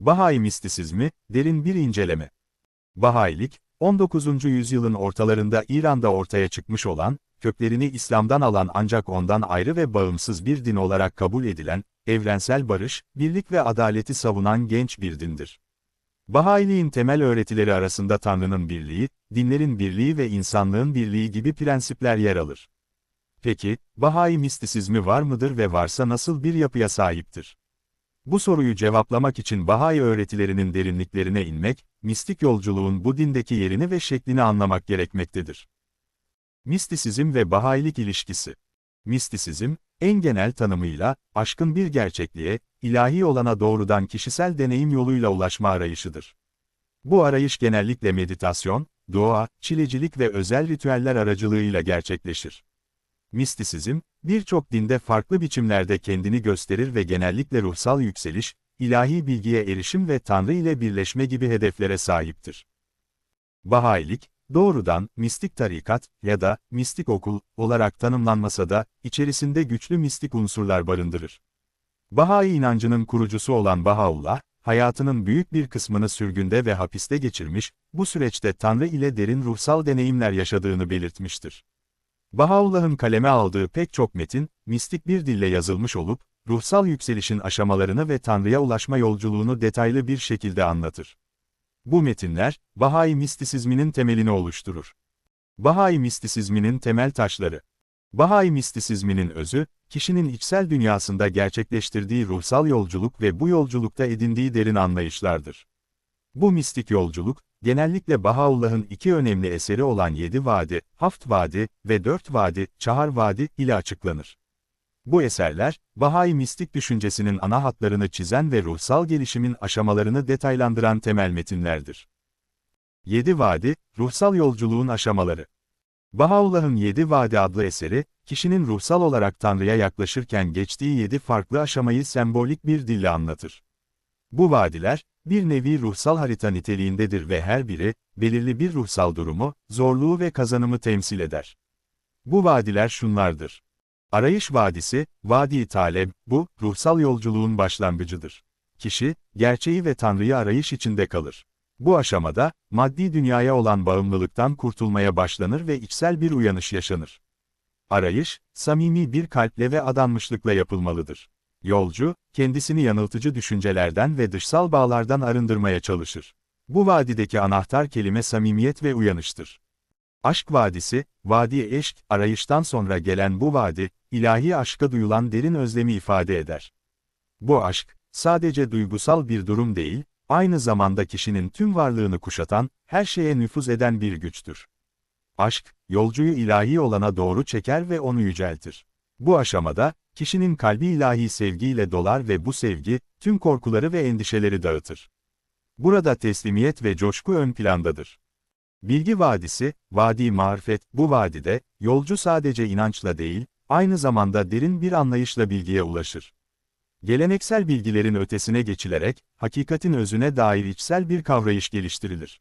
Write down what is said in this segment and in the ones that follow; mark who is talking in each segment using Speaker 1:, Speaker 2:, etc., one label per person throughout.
Speaker 1: Bahá'í mistisizmi, derin bir inceleme. Bahá'ilik, 19. yüzyılın ortalarında İran'da ortaya çıkmış olan, köklerini İslam'dan alan ancak ondan ayrı ve bağımsız bir din olarak kabul edilen, evrensel barış, birlik ve adaleti savunan genç bir dindir. Bahá'iliğin temel öğretileri arasında Tanrı'nın birliği, dinlerin birliği ve insanlığın birliği gibi prensipler yer alır. Peki, Bahá'í mistisizmi var mıdır ve varsa nasıl bir yapıya sahiptir? Bu soruyu cevaplamak için Bahá'í öğretilerinin derinliklerine inmek, mistik yolculuğun bu dindeki yerini ve şeklini anlamak gerekmektedir. Mistisizm ve Bahá'ilik ilişkisi Mistisizm, en genel tanımıyla, aşkın bir gerçekliğe, ilahi olana doğrudan kişisel deneyim yoluyla ulaşma arayışıdır. Bu arayış genellikle meditasyon, dua, çilecilik ve özel ritüeller aracılığıyla gerçekleşir. Mistisizm, birçok dinde farklı biçimlerde kendini gösterir ve genellikle ruhsal yükseliş, ilahi bilgiye erişim ve Tanrı ile birleşme gibi hedeflere sahiptir. Bahailik, doğrudan mistik tarikat ya da mistik okul olarak tanımlanmasa da içerisinde güçlü mistik unsurlar barındırır. Bahai inancının kurucusu olan Bahaullah, hayatının büyük bir kısmını sürgünde ve hapiste geçirmiş, bu süreçte Tanrı ile derin ruhsal deneyimler yaşadığını belirtmiştir. Bahaullah'ın kaleme aldığı pek çok metin, mistik bir dille yazılmış olup, ruhsal yükselişin aşamalarını ve Tanrı'ya ulaşma yolculuğunu detaylı bir şekilde anlatır. Bu metinler, Bahai mistisizminin temelini oluşturur. Bahai mistisizminin temel taşları Bahai mistisizminin özü, kişinin içsel dünyasında gerçekleştirdiği ruhsal yolculuk ve bu yolculukta edindiği derin anlayışlardır. Bu mistik yolculuk, genellikle Bahaullah'ın iki önemli eseri olan Yedi Vadi, Haft Vadi ve Dört Vadi, Çahar Vadi ile açıklanır. Bu eserler, Bahai mistik düşüncesinin ana hatlarını çizen ve ruhsal gelişimin aşamalarını detaylandıran temel metinlerdir. Yedi Vadi, Ruhsal Yolculuğun Aşamaları Bahaullah'ın Yedi Vadi adlı eseri, kişinin ruhsal olarak Tanrı'ya yaklaşırken geçtiği yedi farklı aşamayı sembolik bir dille anlatır. Bu vadiler, bir nevi ruhsal harita niteliğindedir ve her biri, belirli bir ruhsal durumu, zorluğu ve kazanımı temsil eder. Bu vadiler şunlardır. Arayış vadisi, vadi talep, bu, ruhsal yolculuğun başlangıcıdır. Kişi, gerçeği ve Tanrı'yı arayış içinde kalır. Bu aşamada, maddi dünyaya olan bağımlılıktan kurtulmaya başlanır ve içsel bir uyanış yaşanır. Arayış, samimi bir kalple ve adanmışlıkla yapılmalıdır. Yolcu, kendisini yanıltıcı düşüncelerden ve dışsal bağlardan arındırmaya çalışır. Bu vadideki anahtar kelime samimiyet ve uyanıştır. Aşk vadisi, vadi eşk, arayıştan sonra gelen bu vadi, ilahi aşka duyulan derin özlemi ifade eder. Bu aşk, sadece duygusal bir durum değil, aynı zamanda kişinin tüm varlığını kuşatan, her şeye nüfuz eden bir güçtür. Aşk, yolcuyu ilahi olana doğru çeker ve onu yüceltir. Bu aşamada, kişinin kalbi ilahi sevgiyle dolar ve bu sevgi, tüm korkuları ve endişeleri dağıtır. Burada teslimiyet ve coşku ön plandadır. Bilgi Vadisi, Vadi Marifet, bu vadide, yolcu sadece inançla değil, aynı zamanda derin bir anlayışla bilgiye ulaşır. Geleneksel bilgilerin ötesine geçilerek, hakikatin özüne dair içsel bir kavrayış geliştirilir.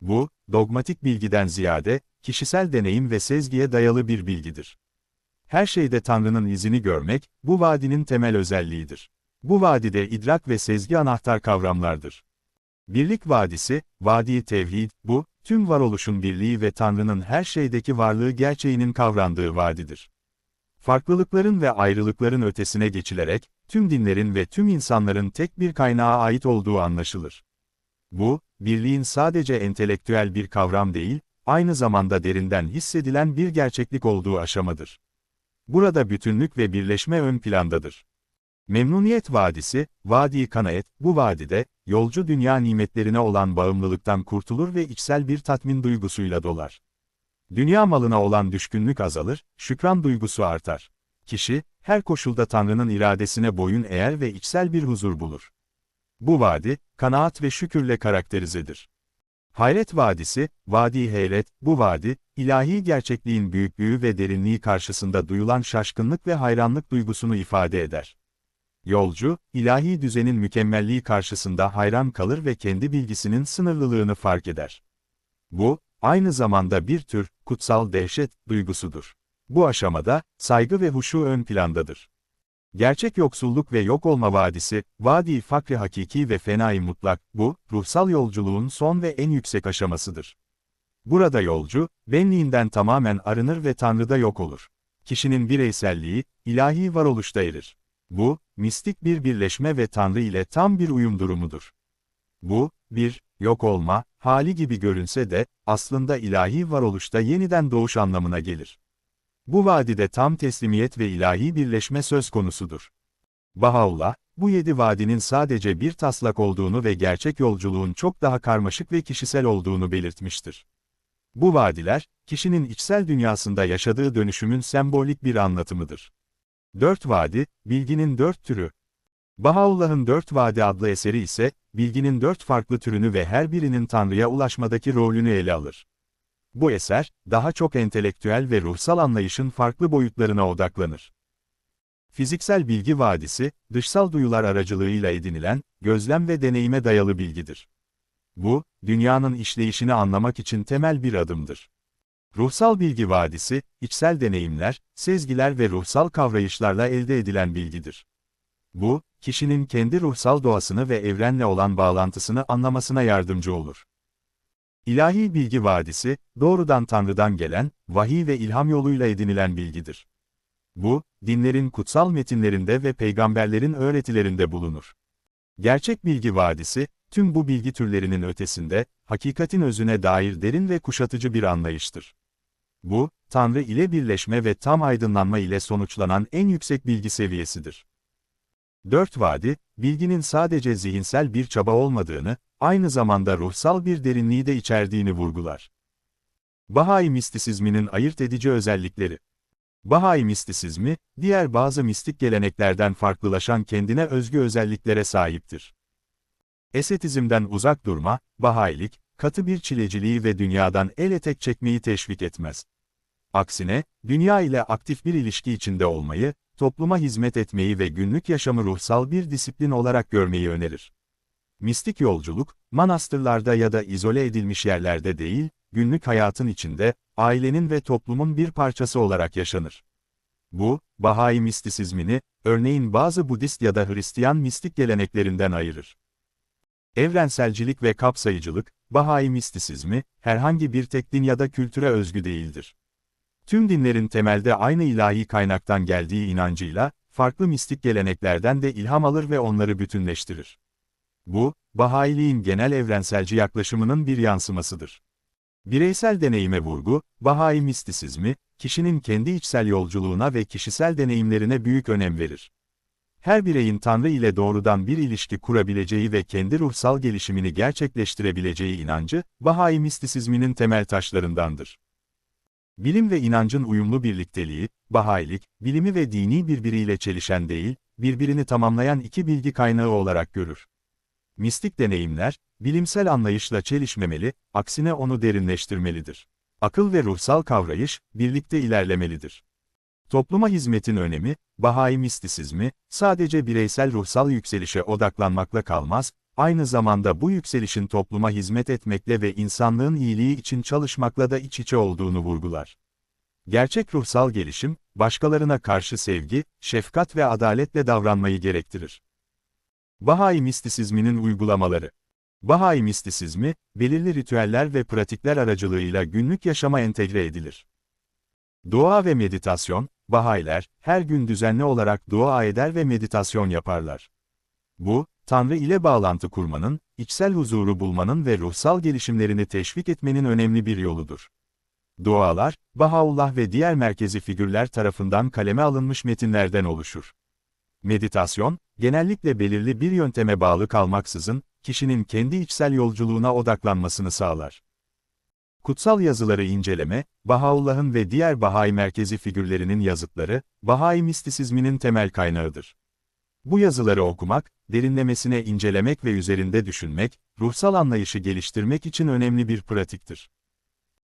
Speaker 1: Bu, dogmatik bilgiden ziyade, kişisel deneyim ve sezgiye dayalı bir bilgidir. Her şeyde Tanrı'nın izini görmek, bu vadinin temel özelliğidir. Bu vadide idrak ve sezgi anahtar kavramlardır. Birlik vadisi, vadi tevhid, bu, tüm varoluşun birliği ve Tanrı'nın her şeydeki varlığı gerçeğinin kavrandığı vadidir. Farklılıkların ve ayrılıkların ötesine geçilerek, tüm dinlerin ve tüm insanların tek bir kaynağa ait olduğu anlaşılır. Bu, birliğin sadece entelektüel bir kavram değil, aynı zamanda derinden hissedilen bir gerçeklik olduğu aşamadır. Burada bütünlük ve birleşme ön plandadır. Memnuniyet Vadisi, Vadi Kanaet, bu vadide, yolcu dünya nimetlerine olan bağımlılıktan kurtulur ve içsel bir tatmin duygusuyla dolar. Dünya malına olan düşkünlük azalır, şükran duygusu artar. Kişi, her koşulda Tanrı'nın iradesine boyun eğer ve içsel bir huzur bulur. Bu vadi, kanaat ve şükürle karakterizedir. Hayret Vadisi, Vadi Heyret, bu vadi, ilahi gerçekliğin büyüklüğü ve derinliği karşısında duyulan şaşkınlık ve hayranlık duygusunu ifade eder. Yolcu, ilahi düzenin mükemmelliği karşısında hayran kalır ve kendi bilgisinin sınırlılığını fark eder. Bu, aynı zamanda bir tür, kutsal dehşet, duygusudur. Bu aşamada, saygı ve huşu ön plandadır. Gerçek yoksulluk ve yok olma vadisi, vadi fakri hakiki ve fenai mutlak, bu, ruhsal yolculuğun son ve en yüksek aşamasıdır. Burada yolcu, benliğinden tamamen arınır ve Tanrı'da yok olur. Kişinin bireyselliği, ilahi varoluşta erir. Bu, mistik bir birleşme ve Tanrı ile tam bir uyum durumudur. Bu, bir, yok olma, hali gibi görünse de, aslında ilahi varoluşta yeniden doğuş anlamına gelir. Bu vadide tam teslimiyet ve ilahi birleşme söz konusudur. Bahá'u'llah, bu yedi vadinin sadece bir taslak olduğunu ve gerçek yolculuğun çok daha karmaşık ve kişisel olduğunu belirtmiştir. Bu vadiler, kişinin içsel dünyasında yaşadığı dönüşümün sembolik bir anlatımıdır. Dört vadi, bilginin dört türü. Bahaullah'ın Dört Vadi adlı eseri ise, bilginin dört farklı türünü ve her birinin Tanrı'ya ulaşmadaki rolünü ele alır. Bu eser, daha çok entelektüel ve ruhsal anlayışın farklı boyutlarına odaklanır. Fiziksel bilgi vadisi, dışsal duyular aracılığıyla edinilen, gözlem ve deneyime dayalı bilgidir. Bu, dünyanın işleyişini anlamak için temel bir adımdır. Ruhsal bilgi vadisi, içsel deneyimler, sezgiler ve ruhsal kavrayışlarla elde edilen bilgidir. Bu, kişinin kendi ruhsal doğasını ve evrenle olan bağlantısını anlamasına yardımcı olur. İlahi bilgi vadisi, doğrudan Tanrı'dan gelen, vahiy ve ilham yoluyla edinilen bilgidir. Bu, dinlerin kutsal metinlerinde ve peygamberlerin öğretilerinde bulunur. Gerçek bilgi vadisi, tüm bu bilgi türlerinin ötesinde, hakikatin özüne dair derin ve kuşatıcı bir anlayıştır. Bu, Tanrı ile birleşme ve tam aydınlanma ile sonuçlanan en yüksek bilgi seviyesidir. Dört vadi, bilginin sadece zihinsel bir çaba olmadığını, aynı zamanda ruhsal bir derinliği de içerdiğini vurgular. Bahai mistisizminin ayırt edici özellikleri Bahai mistisizmi, diğer bazı mistik geleneklerden farklılaşan kendine özgü özelliklere sahiptir. Esetizmden uzak durma, Bahailik, katı bir çileciliği ve dünyadan el etek çekmeyi teşvik etmez. Aksine, dünya ile aktif bir ilişki içinde olmayı, topluma hizmet etmeyi ve günlük yaşamı ruhsal bir disiplin olarak görmeyi önerir. Mistik yolculuk, manastırlarda ya da izole edilmiş yerlerde değil, günlük hayatın içinde, ailenin ve toplumun bir parçası olarak yaşanır. Bu, Bahai mistisizmini, örneğin bazı Budist ya da Hristiyan mistik geleneklerinden ayırır. Evrenselcilik ve kapsayıcılık, Bahai mistisizmi, herhangi bir tek din ya da kültüre özgü değildir. Tüm dinlerin temelde aynı ilahi kaynaktan geldiği inancıyla, farklı mistik geleneklerden de ilham alır ve onları bütünleştirir. Bu, Bahailiğin genel evrenselci yaklaşımının bir yansımasıdır. Bireysel deneyime vurgu, Bahai mistisizmi, kişinin kendi içsel yolculuğuna ve kişisel deneyimlerine büyük önem verir. Her bireyin Tanrı ile doğrudan bir ilişki kurabileceği ve kendi ruhsal gelişimini gerçekleştirebileceği inancı, Bahai mistisizminin temel taşlarındandır. Bilim ve inancın uyumlu birlikteliği, Bahailik, bilimi ve dini birbiriyle çelişen değil, birbirini tamamlayan iki bilgi kaynağı olarak görür. Mistik deneyimler, bilimsel anlayışla çelişmemeli, aksine onu derinleştirmelidir. Akıl ve ruhsal kavrayış, birlikte ilerlemelidir. Topluma hizmetin önemi, Bahai mistisizmi, sadece bireysel ruhsal yükselişe odaklanmakla kalmaz, aynı zamanda bu yükselişin topluma hizmet etmekle ve insanlığın iyiliği için çalışmakla da iç içe olduğunu vurgular. Gerçek ruhsal gelişim, başkalarına karşı sevgi, şefkat ve adaletle davranmayı gerektirir. Bahai mistisizminin uygulamaları Bahai mistisizmi, belirli ritüeller ve pratikler aracılığıyla günlük yaşama entegre edilir. Dua ve meditasyon, Bahailer, her gün düzenli olarak dua eder ve meditasyon yaparlar. Bu, Tanrı ile bağlantı kurmanın, içsel huzuru bulmanın ve ruhsal gelişimlerini teşvik etmenin önemli bir yoludur. Dualar, Bahaullah ve diğer merkezi figürler tarafından kaleme alınmış metinlerden oluşur. Meditasyon, genellikle belirli bir yönteme bağlı kalmaksızın, kişinin kendi içsel yolculuğuna odaklanmasını sağlar. Kutsal yazıları inceleme, Bahaullah'ın ve diğer Bahai merkezi figürlerinin yazıtları, Bahai mistisizminin temel kaynağıdır. Bu yazıları okumak, derinlemesine incelemek ve üzerinde düşünmek, ruhsal anlayışı geliştirmek için önemli bir pratiktir.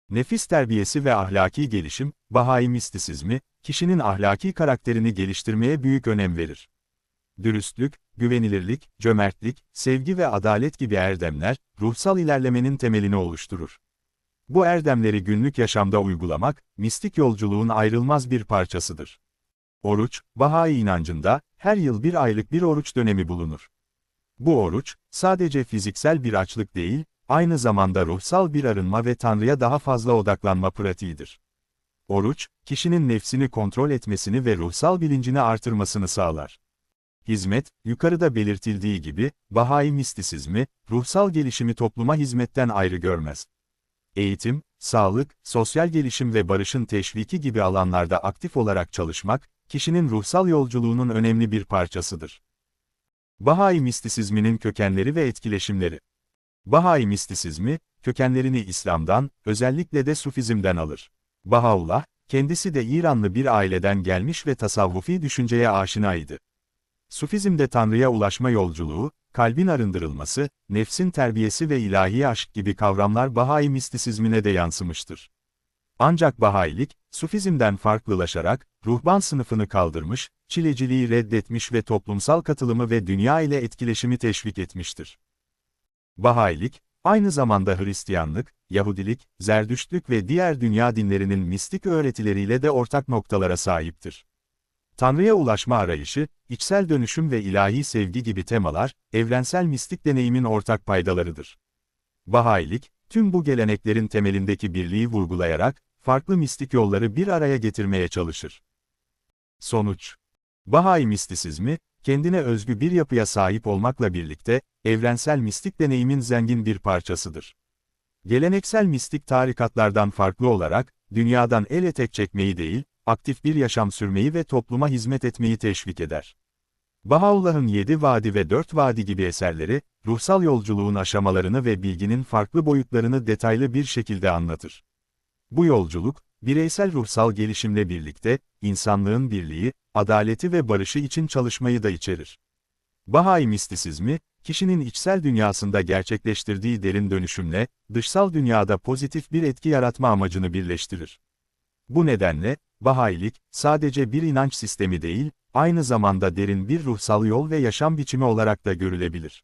Speaker 1: Nefis terbiyesi ve ahlaki gelişim, Bahai mistisizmi, kişinin ahlaki karakterini geliştirmeye büyük önem verir. Dürüstlük, güvenilirlik, cömertlik, sevgi ve adalet gibi erdemler, ruhsal ilerlemenin temelini oluşturur. Bu erdemleri günlük yaşamda uygulamak, mistik yolculuğun ayrılmaz bir parçasıdır. Oruç, Bahá'í inancında, her yıl bir aylık bir oruç dönemi bulunur. Bu oruç, sadece fiziksel bir açlık değil, aynı zamanda ruhsal bir arınma ve Tanrı'ya daha fazla odaklanma pratiğidir. Oruç, kişinin nefsini kontrol etmesini ve ruhsal bilincini artırmasını sağlar. Hizmet, yukarıda belirtildiği gibi, Bahá'í mistisizmi, ruhsal gelişimi topluma hizmetten ayrı görmez. Eğitim, sağlık, sosyal gelişim ve barışın teşviki gibi alanlarda aktif olarak çalışmak, kişinin ruhsal yolculuğunun önemli bir parçasıdır. Bahá'í mistisizminin kökenleri ve etkileşimleri Bahá'í mistisizmi, kökenlerini İslam'dan, özellikle de Sufizm'den alır. Bahá'u'llah, kendisi de İranlı bir aileden gelmiş ve tasavvufi düşünceye aşinaydı. Sufizmde Tanrı'ya ulaşma yolculuğu, kalbin arındırılması, nefsin terbiyesi ve ilahi aşk gibi kavramlar Bahá'í mistisizmine de yansımıştır. Ancak Bahá'ilik, Sufizmden farklılaşarak, ruhban sınıfını kaldırmış, çileciliği reddetmiş ve toplumsal katılımı ve dünya ile etkileşimi teşvik etmiştir. Bahá'ilik, aynı zamanda Hristiyanlık, Yahudilik, Zerdüştlük ve diğer dünya dinlerinin mistik öğretileriyle de ortak noktalara sahiptir. Tanrı'ya ulaşma arayışı, içsel dönüşüm ve ilahi sevgi gibi temalar, evrensel mistik deneyimin ortak paydalarıdır. Bahá'ilik, tüm bu geleneklerin temelindeki birliği vurgulayarak, farklı mistik yolları bir araya getirmeye çalışır. Sonuç Bahá'í mistisizmi, kendine özgü bir yapıya sahip olmakla birlikte, evrensel mistik deneyimin zengin bir parçasıdır. Geleneksel mistik tarikatlardan farklı olarak, dünyadan el etek çekmeyi değil, aktif bir yaşam sürmeyi ve topluma hizmet etmeyi teşvik eder. Bahaullah'ın Yedi Vadi ve Dört Vadi gibi eserleri, ruhsal yolculuğun aşamalarını ve bilginin farklı boyutlarını detaylı bir şekilde anlatır. Bu yolculuk, bireysel ruhsal gelişimle birlikte, insanlığın birliği, adaleti ve barışı için çalışmayı da içerir. Bahá'í mistisizmi, kişinin içsel dünyasında gerçekleştirdiği derin dönüşümle, dışsal dünyada pozitif bir etki yaratma amacını birleştirir. Bu nedenle, Bahá'ilik, sadece bir inanç sistemi değil, aynı zamanda derin bir ruhsal yol ve yaşam biçimi olarak da görülebilir.